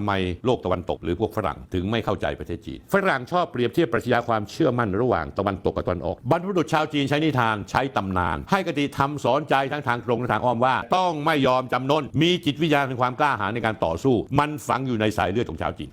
ำไมโลกตะวันตกหรือพวกฝรั่งถึงไม่เข้าใจประเทศจีน ฝรั่งชอบเปรียบเทียบปรัชญาความเชื่อมั่นระหว่างตะวันตกกับตะวันออก บรรพบุรุษชาวจีนใช้นิทานใช้ตำนาน ให้กติธรรมสอนใจทั้งทางตรงและทางอ้อมว่า ต้องไม่ยอมจำนนมีจิตวิญญาณแห่งความกล้าหาญในการต่อสู้ มันฝังอยู่ในสายเลือดของชาวจีน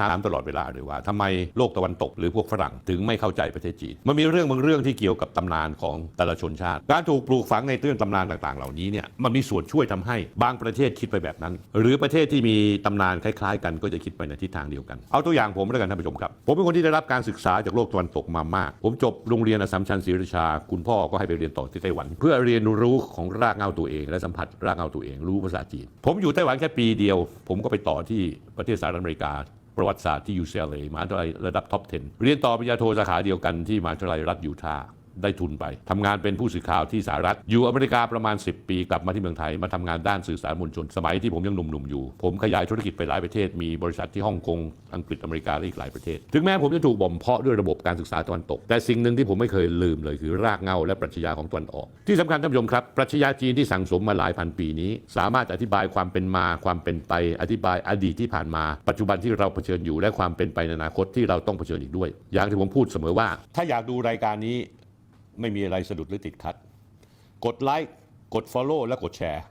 ถามตลอดเวลาเลยว่าทำไมโลกตะวันตกหรือพวกฝรั่งถึงไม่เข้าใจประเทศจีน มันมีเรื่องบางเรื่องที่เกี่ยวกับตำนานของแต่ละชนชาติ การถูกปลูกฝังในเรื่องตำนานต่างๆ เหล่านี้เนี่ยมันมีส่วนช่วยทำให้บางประเทศคิดไปแบบนั้น หรือประเทศที่มีตำนานคล้าย ๆ กันก็จะคิดไปในทิศทางเดียวกัน เอาตัวอย่างผมแล้วกันท่านผู้ชมครับ ผมเป็นคนที่ได้รับการศึกษาจากโลกตะวันตกมามาก ผมจบโรงเรียนอสสัมชัญศรีราชา คุณพ่อก็ให้ไปเรียนต่อที่ไต้หวัน เพื่อเรียนรู้ของรากเหง้าตัวเอง และสัมผัสรากเหง้าตัวเอง รู้ภาษาจีน ผมอยู่ไต้หวันแค่ปีเดียว ผมก็ไปต่อที่ประเทศสหรัฐอเมริกา ประวัติศาสตร์ที่ UCLA มหาวิทยาลัยระดับท็อป 10 เรียนต่อปริญญาโทสาขาเดียวกันที่มหาวิทยาลัยรัฐยูทาห์ ได้ทุนไปทำงานเป็นผู้สื่อข่าวที่สหรัฐ อยู่อเมริกาประมาณ 10 ปีกลับมาที่เมืองไทยมาทำงานด้านสื่อสารมวลชน สมัยที่ผมยังหนุ่มๆอยู่ ผมขยายธุรกิจไปหลายประเทศ มีบริษัทที่ฮ่องกงอังกฤษอเมริกาและอีกหลายประเทศ ถึงแม้ผมจะถูกบ่มเพาะด้วยระบบการศึกษาตะวันตก แต่สิ่งหนึ่งที่ผมไม่เคยลืมเลยคือรากเงาและปรัชญาของตะวันออก ที่สำคัญท่านผู้ชมครับปรัชญาจีนที่สั่งสมมาหลายพันปีนี้ สามารถอธิบายความเป็นมาความเป็นไปอธิบายอดีตที่ผ่านมา ปัจจุบันที่เราเผชิญอยู่และความเป็นไปในอนาคตที่เราต้องเผชิญอีกด้วย อย่างที่ผมพูดเสมอว่า ถ้าอยากดูรายการนี้ ไม่มีอะไรสะดุดหรือติดขัด กดไลค์กด Follow และกดแชร์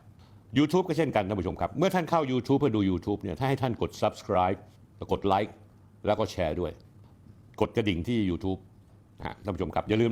YouTube ก็เช่นกันท่านผู้ชมครับ เมื่อท่านเข้า YouTube เพื่อดู YouTube เนี่ยถ้าให้ท่านกด Subscribe แล้วกดไลค์แล้วก็แชร์ด้วย กดกระดิ่งที่ YouTube นะฮะท่านผู้ชมครับอย่าลืม